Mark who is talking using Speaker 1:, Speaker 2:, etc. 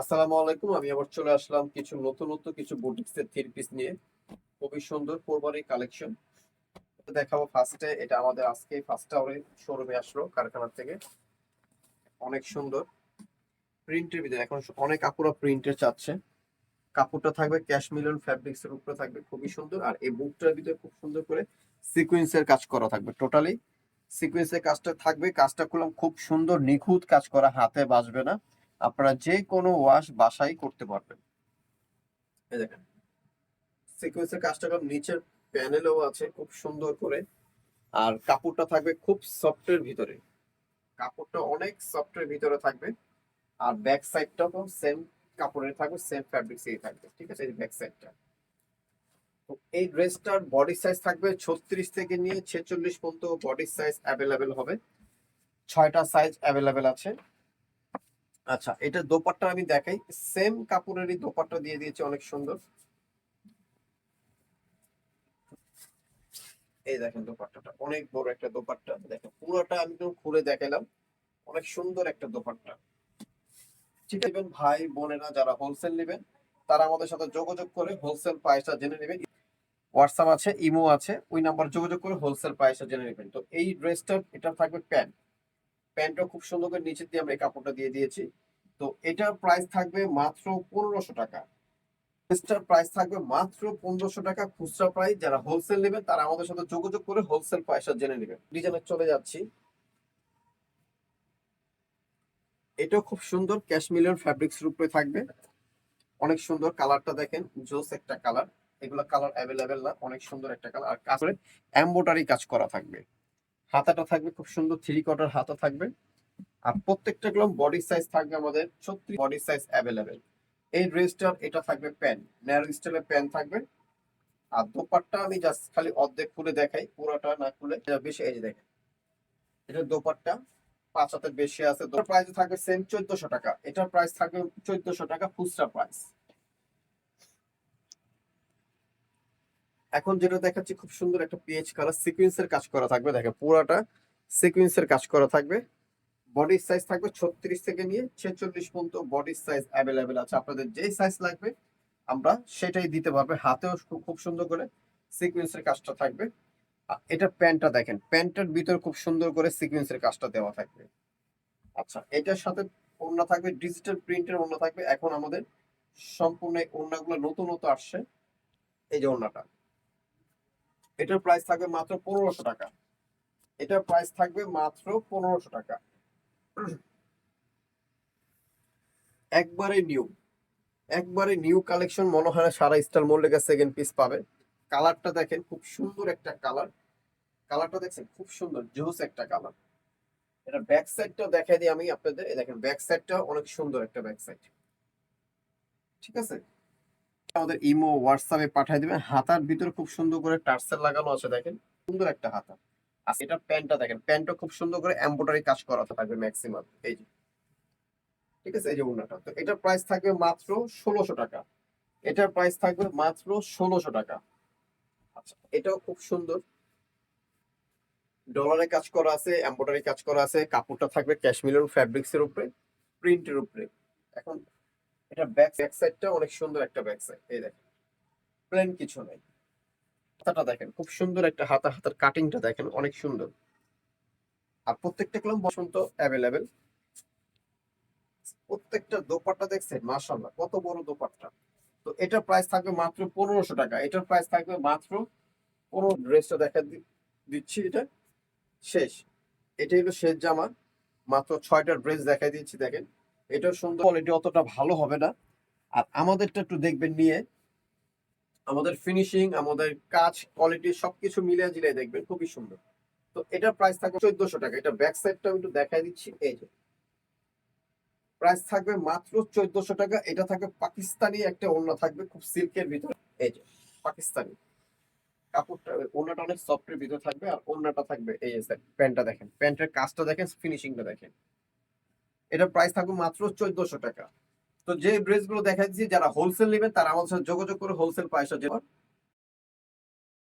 Speaker 1: আসসালামু আলাইকুম। আমি আবার চলে আসলাম কিছু নতুনত্ব, কিছু বুটিক্সের থ্রি পিস নিয়ে। খুবই সুন্দর কোরবানি কালেকশন দেখাবো ফার্স্টে এটা আমাদের আজকে ফার্স্ট আওয়ারে শোরুমে আসলো কারখানা থেকে। অনেক সুন্দর। প্রিন্টের ভিতরে, এখন অনেক আপুরা প্রিন্টের চাচ্ছে। কাপড়টা থাকবে ক্যাশ মিলন ফ্যাব্রিক্স এর উপরে থাকবে, খুবই সুন্দর। আর এই বুকটার ভিতরে খুব সুন্দর করে সিকোয়েন্সের কাজ করা থাকবে টোটালি সিকোয়েন্সের কাজটা থাকবে, কাজটা করলাম, খুব সুন্দর, নিখুঁত কাজ করা, হাতে বাজবে না। আপনারা যে কোনো ওয়াশ বাসায় করতে পারবেন। এই দেখেন। সিকোয়েন্সের কাজটা নিচের প্যানেলও আছে, খুব সুন্দর করে। আর কাপড়টা থাকবে খুব সফটের ভিতরে। কাপড়টা অনেক সফটের ভিতরে থাকবে। আর ব্যাক সাইডটাও সেম কাপড়ের থাকবে সেম ফ্যাব্রিক্স এই থাকবে। ঠিক আছে? এই ব্যাক সাইডটা তো এই ড্রেসটার বডি সাইজ থাকবে ছত্রিশ থেকে নিয়ে ছেচল্লিশ পর্যন্ত বডি সাইজ অ্যাভেলেবেল হবে। ছয়টা সাইজ অ্যাভেলেবেল আছে। আচ্ছা এটা দোপাট্টা আমি দেখাই। সেম কাপড়েরই দোপাট্টা দিয়ে দিয়েছে, অনেক সুন্দর। এই দেখেন দোপাট্টাটা, অনেক বড় একটা দোপাট্টা। দেখেন, পুরোটা আমি তো খুলে দেখালাম। অনেক সুন্দর একটা দোপাট্টা। ঠিক আছে ভাই, বোনেরা যারা হোলসেল নেবেন, তারা আমাদের সাথে যোগাযোগ করে হোলসেল প্রাইসটা জেনে নেবেন। হোয়াটসঅ্যাপ আছে ইমো আছে, ওই নাম্বার যোগাযোগ করে হোলসেল প্রাইসটা জেনে নেবেন। তো এই ড্রেসটার এটা থাকবে প্যান্ট প্যান্টটা খুব সুন্দর করে নিচের দিয়ে আমরা এই কাপড়টা দিয়ে দিয়েছি। তো এটার প্রাইস থাকবে মাত্র পনেরোশো টাকা। ড্রেসটার প্রাইস থাকবে মাত্র পনেরোশো টাকা খুচরা প্রাইস যারা হোলসেল নেবেন, তারা আমাদের সাথে যোগাযোগ করে হোলসেল প্রাইসটা জেনে নেবেন। ডিজাইনে চলে যাচ্ছি। এটাও খুব সুন্দর ক্যাশমিলিয়ন ফ্যাব্রিক্স রূপে থাকবে। অনেক সুন্দর কালারটা দেখেন, জোস একটা কালার এগুলো কালার অ্যাভেলেবেল না, অনেক সুন্দর একটা কালার আর কাজ করে এম্বোটারি কাজ করা থাকবে। হাতাটা থাকবে, খুব সুন্দর থ্রি কোয়ার্টার হাতা থাকবে। আর প্রত্যেকটা গ্লাম বডি সাইজ থাকবে আমাদের ছত্রিশ বডি সাইজ অ্যাভেলেবেল এই ড্রেসটার এটা থাকবে প্যান্ট ন্যারো স্টাইলের প্যান্ট থাকবে। আর দোপাট্টা আমি জাস্ট খালি অর্ধেক খুলে দেখাই, পুরোটা না খুলে। বেশি, এই যে দেখেন। এটা দোপাট্টা, পাঁচ হাতের বেশি আছে। প্রাইস থাকবে সেম চোদ্দশো টাকা। এটার প্রাইস থাকবে চোদ্দশো টাকা খুচরা প্রাইস এখন যেটা দেখাচ্ছি, খুব সুন্দর একটা পিএইচ কালার সিকুয়েন্সের কাজ করা থাকবে। দেখেন, পুরাটা সিকুয়েন্সের কাজ করা থাকবে। বডি সাইজ থাকবে ছত্রিশ থেকে নিয়ে ছেচল্লিশ পর্যন্ত বডি সাইজ অ্যাভেলেবেল আছে। আপনাদের যেই সাইজ লাগবে, আমরা সেটাই দিতে পারবে। হাতেও খুব- সুন্দর করে সিকুয়েন্সের কাজটা থাকবে। এটা প্যান্টটা দেখেন, প্যান্টের ভিতরে খুব সুন্দর করে সিকুয়েন্সের কাজটা দেওয়া থাকবে। আচ্ছা এটার সাথে ওড়না থাকবে ডিজিটাল প্রিন্টের ওড়না থাকবে। এখন আমাদের সম্পূর্ণ ওড়নাগুলো নতুন নতুন আসছে, এই যে ওড়নাটা। এটার প্রাইস থাকবে মাত্র পনেরোশো টাকা। এটার প্রাইস থাকবে মাত্র পনেরোশো টাকা। একবারে নিউ একবারে নিউ কালেকশন মনে হয় না সারা স্টার মোল্ডে গেছে সেকেন্ড পিস পাবে। কালারটা দেখেন, খুব সুন্দর একটা কালার কালারটা দেখছেন, খুব সুন্দর জোস একটা কালার এটা ব্যাক সাইডটা দেখাই দিই আমি আপনাদের। দেখেন ব্যাক সাইডটা অনেক সুন্দর একটা ব্যাক সাইড ঠিক আছে? আমাদের ইমো, হোয়াটসঅ্যাপে পাঠিয়ে দিবেন। হাতার ভিতরে খুব সুন্দর করে টার্সেল লাগানো আছে, দেখেন। সুন্দর একটা হাতা। আর এটা প্যান্টটা দেখেন। প্যান্টটা খুব সুন্দর করে এমব্রয়ডারি কাজ করা থাকবে ম্যাক্সিমাম এই যে, ঠিক আছে? এই যে ওনাটা তো এটার প্রাইস থাকবে মাত্র ষোলোশো টাকা। এটার প্রাইস থাকবে মাত্র ষোলোশো টাকা। আচ্ছা এটাও খুব সুন্দর। ডলারে কাজ করা আছে এমব্রয়ডারি কাজ করা আছে, কাপড়টা থাকবে ক্যাশমিলের ফ্যাব্রিক্স এর উপরে প্রিন্টের উপরে। এখন এটা ব্যাক ব্যাক সাইডটা অনেক সুন্দর একটা ব্যাক সাইড এই দেখেন প্লেন কিছু নেই। হাতাটা দেখেন, খুব সুন্দর একটা হাতা, হাতার কাটিংটা দেখেন, অনেক সুন্দর। আর প্রত্যেকটা কলম বসন্ত অ্যাভেলেবেল প্রত্যেকটা দোপাট্টা দেখছেন, মাশাআল্লাহ, কত বড় দোপাট্টা। তো এটার প্রাইস থাকবে মাত্র পনেরোশো টাকা। এটার প্রাইস থাকবে মাত্র পনেরো ড্রেসটা দেখা দিচ্ছি এটা। শেষ। এটাই হলো শেষ জামা। মাত্র ছয়টা ড্রেস দেখাই দিচ্ছি, দেখেন। এটার সুন্দর কোয়ালিটি অতটা ভালো হবে না। আর আমাদেরটা একটু দেখবেন নিয়ে। আমাদের ফিনিশিং আমাদের কাজ কোয়ালিটি সবকিছু মিলিয়ে জিলিয়ে দেখবেন, খুবই সুন্দর। তো এটার প্রাইস থাকবে চোদ্দশো টাকা। এটা ব্যাক সাইডটা একটু দেখাই দিচ্ছি। এই যে। প্রাইস থাকবে মাত্র চোদ্দশো টাকা। এটা থাকবে পাকিস্তানি, একটা ওড়না থাকবে খুব সিল্কের ভিতরে। এই যে, পাকিস্তানি। কাপড়টা, ওড়নাটা অনেক সফটের ভিতরে থাকবে আর ওড়নাটা থাকবে এই যে প্যান্টটা দেখেন। প্যান্টের কাজটা দেখেন ফিনিশিংটা দেখেন। এটা প্রাইস থাকবে মাত্র চোদ্দশো টাকা। তো যে ড্রেসগুলো দেখা দিচ্ছি যারা হোলসেল নেবেন, তারা আমাদের সাথে যোগাযোগ করে হোলসেল পয়সা প্রাইসটা